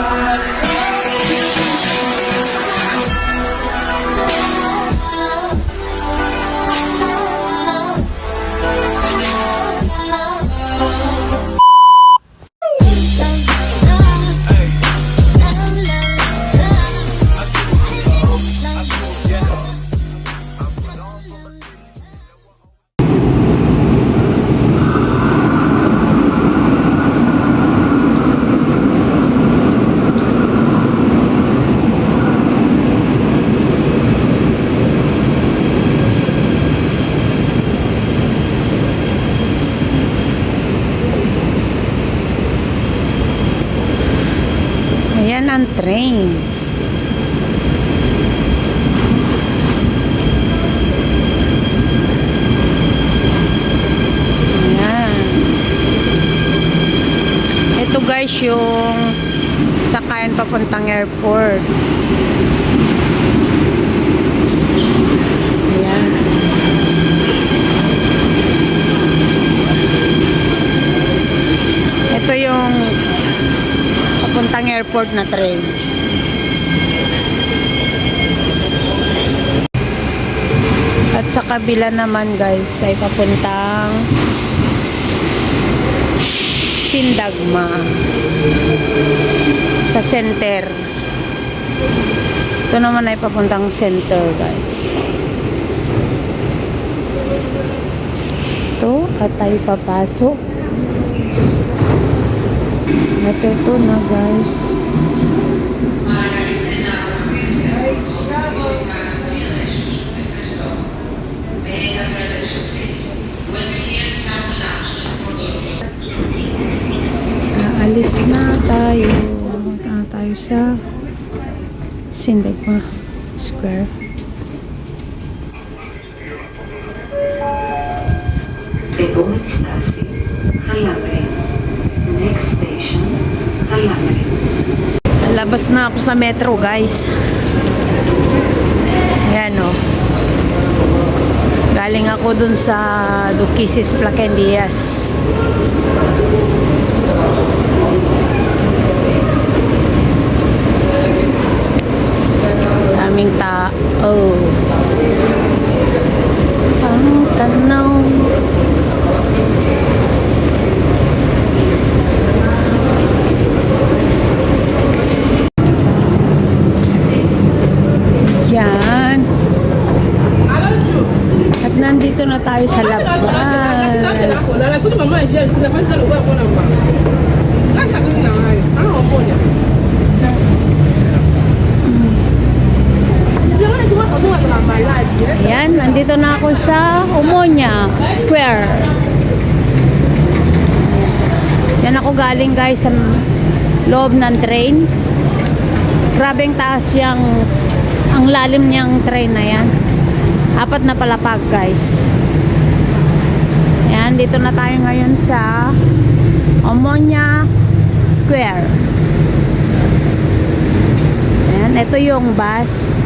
Ayan ang train. Ayan. Ito guys yung sakayan papuntang airport. Ayan. Ito yung papuntang airport na train. At sa kabila naman guys ay papuntang Sindagma sa center. Ito naman ay papuntang center guys. Ito, at tayo papasok. At ito na guys. Aalis na tayo. Punta na tayo sa Sindagma Square. Labas na ako sa metro, guys. Ayan, o. Galing ako dun sa Duquisis Placendias. Daming tao. Ang tanaw. Yan. At nandito na tayo sa labas. Ayan, nandito na ako sa Umonia Square. Yan ako galing guys sa loob ng train. Grabeng taas yung ang lalim niyang train na yan. Apat na palapag guys. Ayan, dito na tayo ngayon sa Omonia Square. Ayan, ito yung bus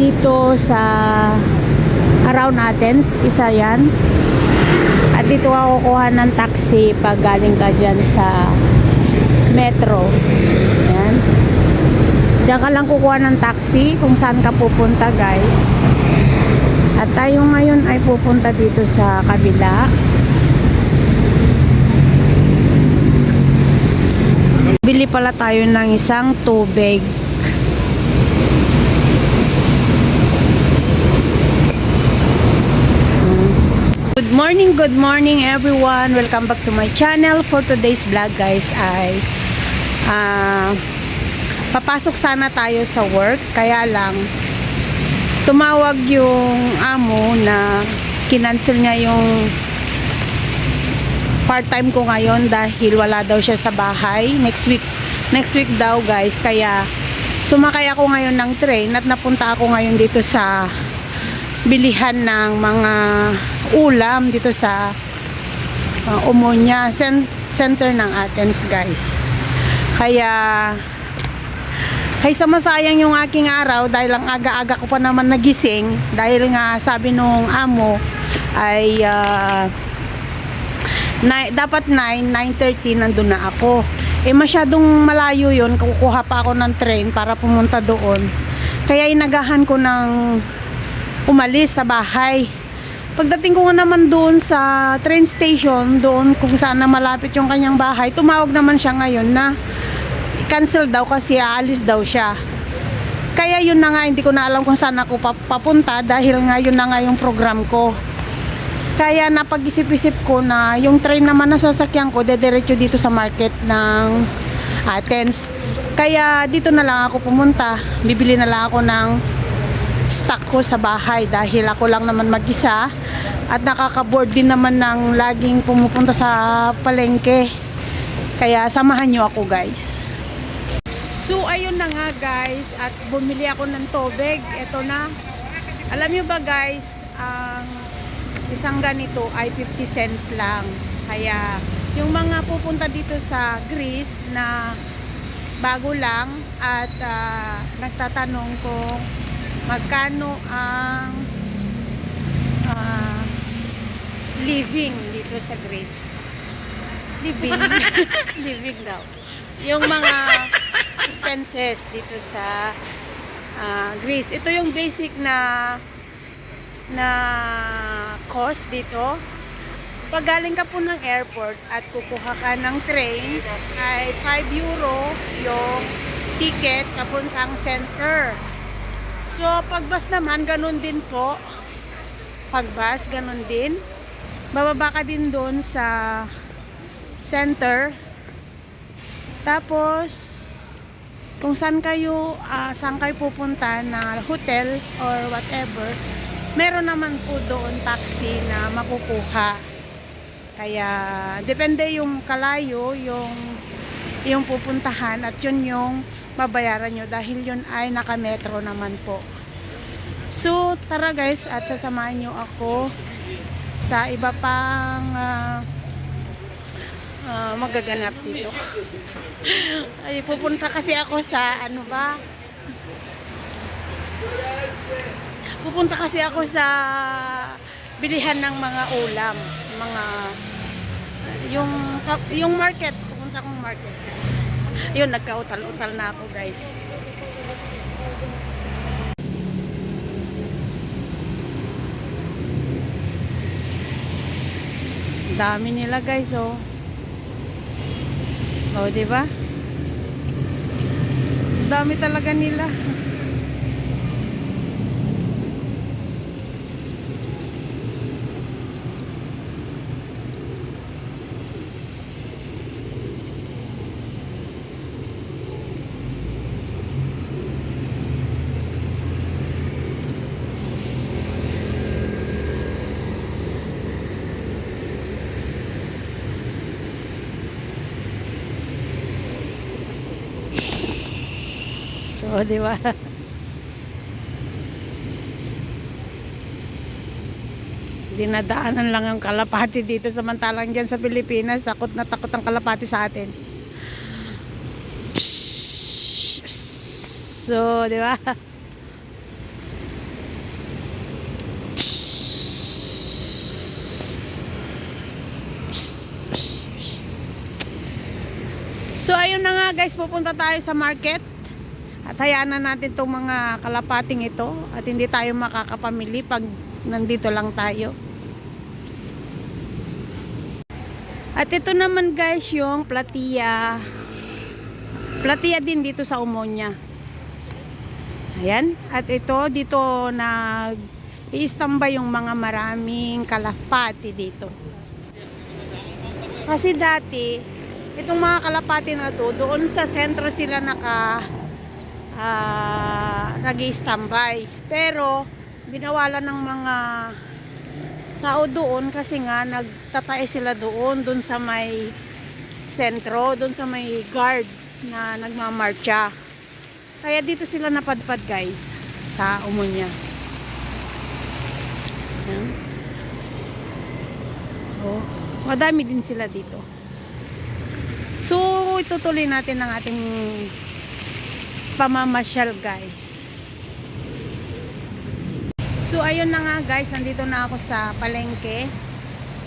dito sa around Athens, isa yan. At dito ako kukuha ng taxi pag galing ka dyan sa metro. Ayan. Diyan ka lang kukuha ng taxi kung saan ka pupunta guys. At tayo ngayon ay pupunta dito sa kabila. Bili pala tayo ng isang tubig. Morning, good morning everyone. Welcome back to my channel. For today's vlog guys ay ah papasok sana tayo sa work kaya lang tumawag yung amo na kinancel niya yung part-time ko ngayon dahil wala daw siya sa bahay next week next week daw guys kaya sumakay ako ngayon ng train at napunta ako ngayon dito sa bilihan ng mga ulam dito sa uh, Umonia cen- center ng Athens guys kaya kaysa masayang yung aking araw dahil ang aga-aga ko pa naman nagising dahil nga sabi nung amo ay ah, na, dapat 9, 9.30 nandun na ako Eh masyadong malayo yun, kukuha pa ako ng train para pumunta doon. Kaya inagahan ko ng umalis sa bahay. Pagdating ko naman doon sa train station, doon kung saan na malapit yung kanyang bahay, tumawag naman siya ngayon na cancel daw kasi aalis daw siya. Kaya yun na nga, hindi ko na alam kung saan ako pap- papunta dahil nga yun na nga yung program ko. Kaya napag-isip-isip ko na yung train naman na sasakyan ko, dediretso dito sa market ng Athens. Kaya dito na lang ako pumunta. Bibili na lang ako ng stock ko sa bahay dahil ako lang naman mag-isa at nakaka-board din naman ng laging pumupunta sa palengke. Kaya samahan nyo ako guys. So ayun na nga guys at bumili ako ng tubig. Ito na. Alam nyo ba guys, ang isang ganito ay 50 cents lang. Kaya yung mga pupunta dito sa Greece na bago lang at ah, nagtatanong kung magkano ang ah, living dito sa Greece. Living. living daw. Yung mga expenses dito sa ah, Greece. Ito yung basic na na cost dito. Pag galing ka po ng airport at kukuha ka ng train, ay 5 euro yung ticket kapuntang center. So, pag bus naman, ganun din po. Pag bus, ganun din. Bababa ka din doon sa center. Tapos, kung saan kayo, ah, saan kayo pupunta na hotel or whatever, meron naman po doon taxi na makukuha. Kaya, depende yung kalayo, yung, yung pupuntahan at yun yung babayaran nyo dahil yun ay naka-metro naman po. So, tara guys at sasamahan nyo ako sa iba pang ah, ah, magaganap dito. ay, pupunta kasi ako sa ano ba? Pupunta kasi ako sa bilihan ng mga ulam, mga yung yung market, pupunta akong market. Yun, nagkautal-utal na ako, guys. Dami nila, guys, oh. Oh, ba? Dami talaga nila. Di ba? Dinadaanan lang ang kalapati dito samantalang dyan sa Pilipinas, takot na takot ang kalapati sa atin. So, di ba? So, ayun na nga guys, pupunta tayo sa market. At hayaan na natin itong mga kalapating ito at hindi tayo makakapamili pag nandito lang tayo. At ito naman guys yung platia. Platia din dito sa Umonya. Ayan. At ito dito nag i-standby yung mga maraming kalapati dito. Kasi dati, itong mga kalapati na to, doon sa sentro sila naka ah nag-standby. Pero binawalan ng mga tao doon kasi nga nagtatae sila doon doon sa may sentro, doon sa may guard na nagmamarcha. Kaya dito sila napadpad guys sa Umunya. Ayan. Oh, madami din sila dito. So, itutuloy natin ang ating pamamasyal guys. So ayun na nga guys, nandito na ako sa palengke.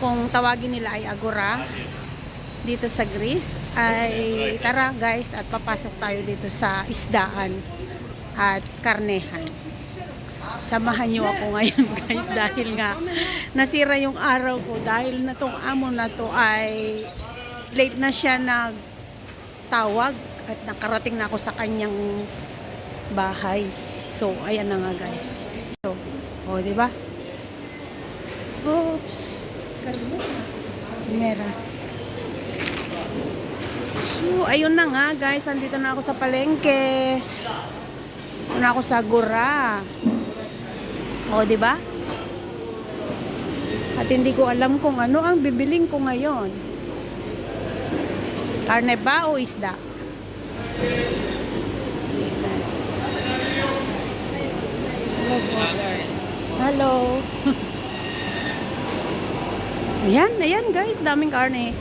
Kung tawagin nila ay Agora dito sa Greece. ay tara guys at papasok tayo dito sa isdaan at karnehan. Samahan niyo ako ngayon guys dahil nga nasira yung araw ko dahil na tong amo na to ay late na siya nagtawag at nakarating na ako sa kanyang bahay. So, ayan na nga guys. So, oh, di ba? Oops. Mera. So, ayun na nga guys. Andito na ako sa palengke. Ano na ako sa Gura. O, di ba? At hindi ko alam kung ano ang bibiling ko ngayon. Karne ba o isda? Hello ayan, ayan guys. Daming karne.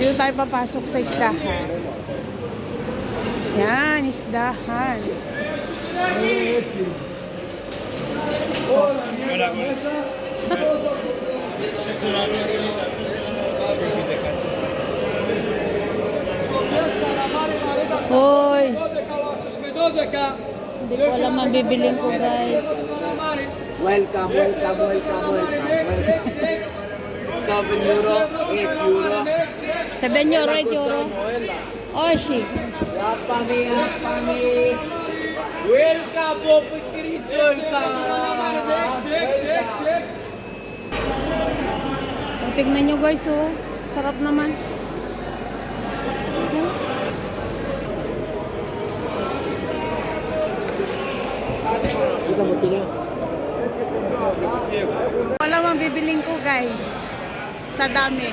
Dito tayo papasok sa isdahan. Yan, isdahan. Hoy, hindi ko alam ang bibiling ko guys. Welcome, welcome, welcome, welcome. welcome. 7 euro, 8 euro. 7 euro, 8 euro. Oshi. Yapami, yapami. Welcome, Open Kirit, welcome. O, tignan nyo guys, oh. Sarap naman. Tina. Wala mang bibiling ko guys. Sa dami.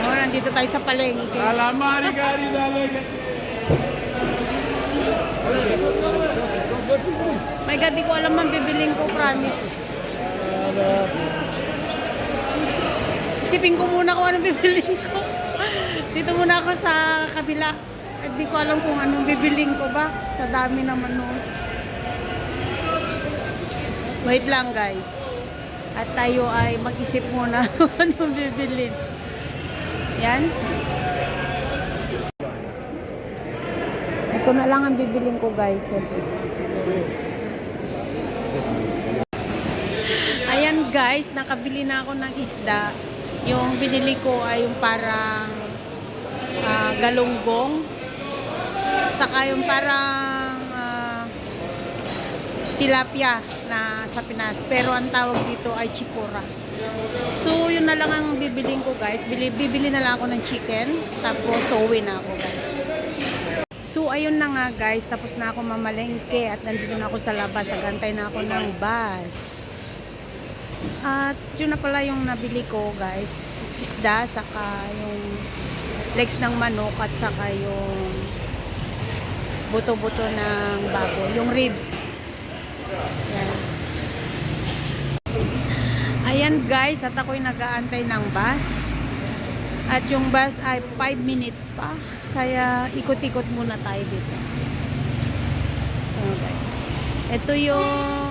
O, nandito tayo sa palengke. Alamari gari dalaga. My God, di ko alam ang bibiling ko, promise. Isipin ko muna kung anong bibiling ko. Dito muna ako sa kabila. At di ko alam kung anong bibiling ko ba. Sa dami naman no. Wait lang guys. At tayo ay mag-isip muna kung anong bibilin. Yan. Ito na lang ang bibiling ko guys. Ayan guys, nakabili na ako ng isda. Yung binili ko ay yung parang ah, galunggong. Saka yung parang ah, tilapia na sa Pinas. Pero ang tawag dito ay chipura. So, yun na lang ang bibiling ko guys. Bili, bibili na lang ako ng chicken. Tapos, uwi na ako guys. So, ayun na nga guys. Tapos na ako mamalengke at nandito na ako sa labas. Agantay na ako ng bus. At yun na pala yung nabili ko guys. Isda, saka yung legs ng manok at saka yung buto-buto ng baboy. Yung ribs. Yan. Ayan guys, at ako'y nag-aantay ng bus. At yung bus ay 5 minutes pa. Kaya ikot-ikot muna tayo dito. Ayan guys. Ito yung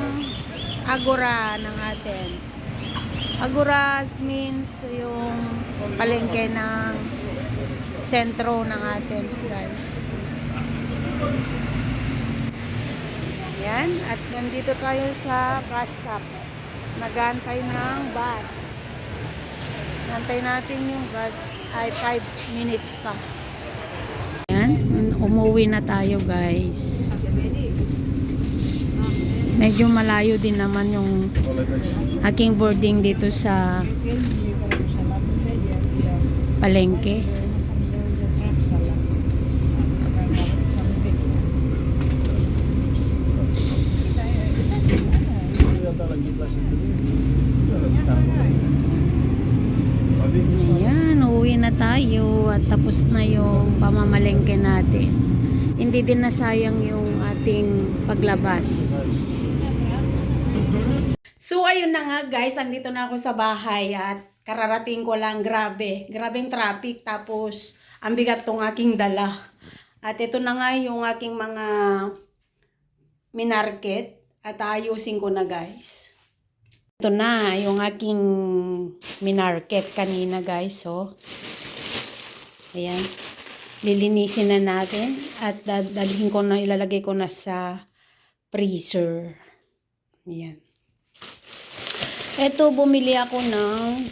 agora ng Athens. Agora means yung palengke ng sentro ng Athens guys. Yan. At nandito tayo sa bus stop. Nagantay ng bus. Nantay natin yung bus ay 5 minutes pa. Yan. Umuwi na tayo guys. Medyo malayo din naman yung aking boarding dito sa palengke. Ayan, uwi na tayo at tapos na yung pamamalengke natin. Hindi din nasayang yung ating paglabas. So ayun na nga guys, andito na ako sa bahay at kararating ko lang, grabe. Grabeng traffic tapos ang bigat tong aking dala. At ito na nga yung aking mga minarket at ayusin ko na guys. Ito na, yung aking minarket kanina guys. So, ayan. Lilinisin na natin at dadalhin ko na, ilalagay ko na sa freezer. Ayan. Ito, bumili ako ng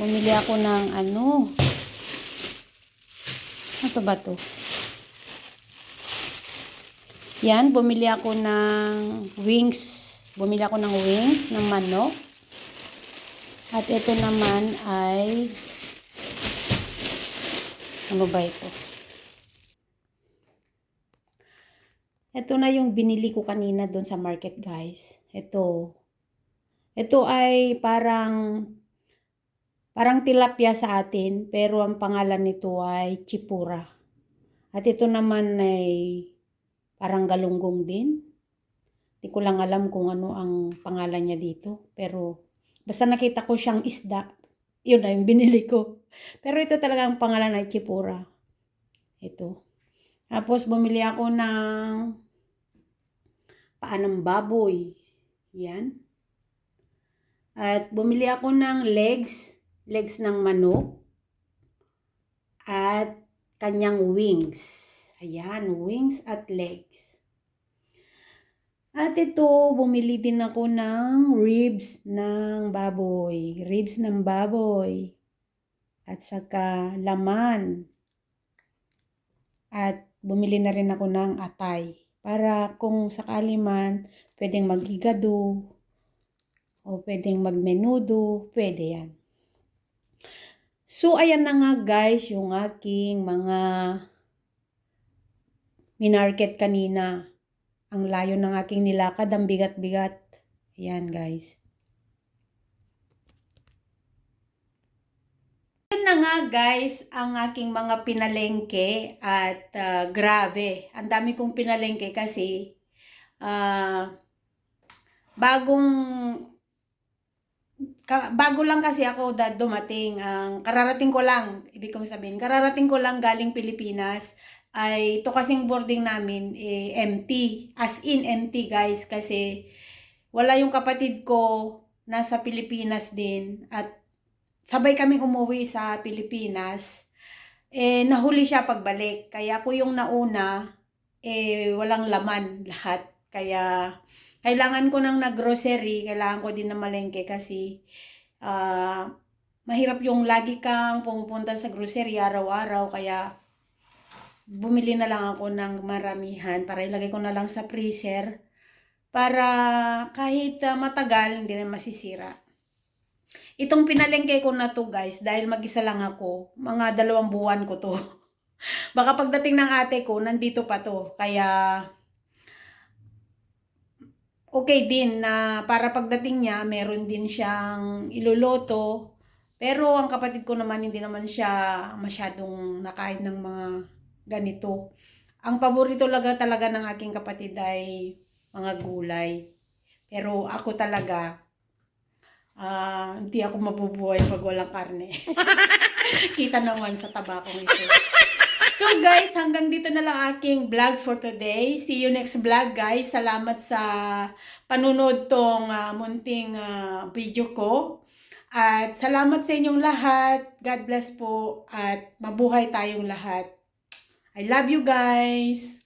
bumili ako ng ano ano ba to? Yan, bumili ako ng wings. Bumili ako ng wings ng manok. At ito naman ay ano ba ito? Ito na yung binili ko kanina doon sa market, guys. Ito. Ito ay parang parang tilapia sa atin, pero ang pangalan nito ay chipura. At ito naman ay parang galunggong din. Hindi ko lang alam kung ano ang pangalan niya dito. Pero basta nakita ko siyang isda. Yun na yung binili ko. Pero ito talaga ang pangalan ay chipura. Ito. Tapos bumili ako ng paa ng baboy. Yan. At bumili ako ng legs. Legs ng manok. At kanyang wings. Ayan, wings at legs. At ito, bumili din ako ng ribs ng baboy. Ribs ng baboy. At saka laman. At bumili na rin ako ng atay. Para kung sakali man, pwedeng mag-igado. O pwedeng magmenudo. Pwede yan. So, ayan na nga guys, yung aking mga minarket kanina. Ang layo ng aking nilakad, ang bigat-bigat. Ayan guys. Na nga guys, ang aking mga pinalengke at ah, grabe. Ang dami kong pinalengke kasi ah, bagong ka- bago lang kasi ako da dumating. Ang kararating ko lang, ibig kong sabihin, kararating ko lang galing Pilipinas ay ito kasing boarding namin eh, empty. As in empty guys kasi wala yung kapatid ko nasa Pilipinas din at sabay kaming umuwi sa Pilipinas. Eh nahuli siya pagbalik. Kaya ako yung nauna eh walang laman lahat. Kaya kailangan ko nang nag-grocery, kailangan ko din na malengke kasi ah, mahirap yung lagi kang pumupunta sa grocery araw-araw kaya bumili na lang ako ng maramihan para ilagay ko na lang sa freezer para kahit ah, matagal hindi na masisira. Itong pinalengke ko na to guys dahil mag-isa lang ako, mga dalawang buwan ko to. Baka pagdating ng ate ko, nandito pa to. Kaya okay din na para pagdating niya, meron din siyang iluluto. Pero ang kapatid ko naman, hindi naman siya masyadong nakain ng mga ganito. Ang paborito talaga talaga ng aking kapatid ay mga gulay. Pero ako talaga, ah, hindi ako mabubuhay pag walang karne. Kita naman sa tabakong ito. So guys, hanggang dito na lang aking vlog for today. See you next vlog guys. Salamat sa panunod tong ah, munting ah, video ko. At salamat sa inyong lahat. God bless po at mabuhay tayong lahat. I love you guys.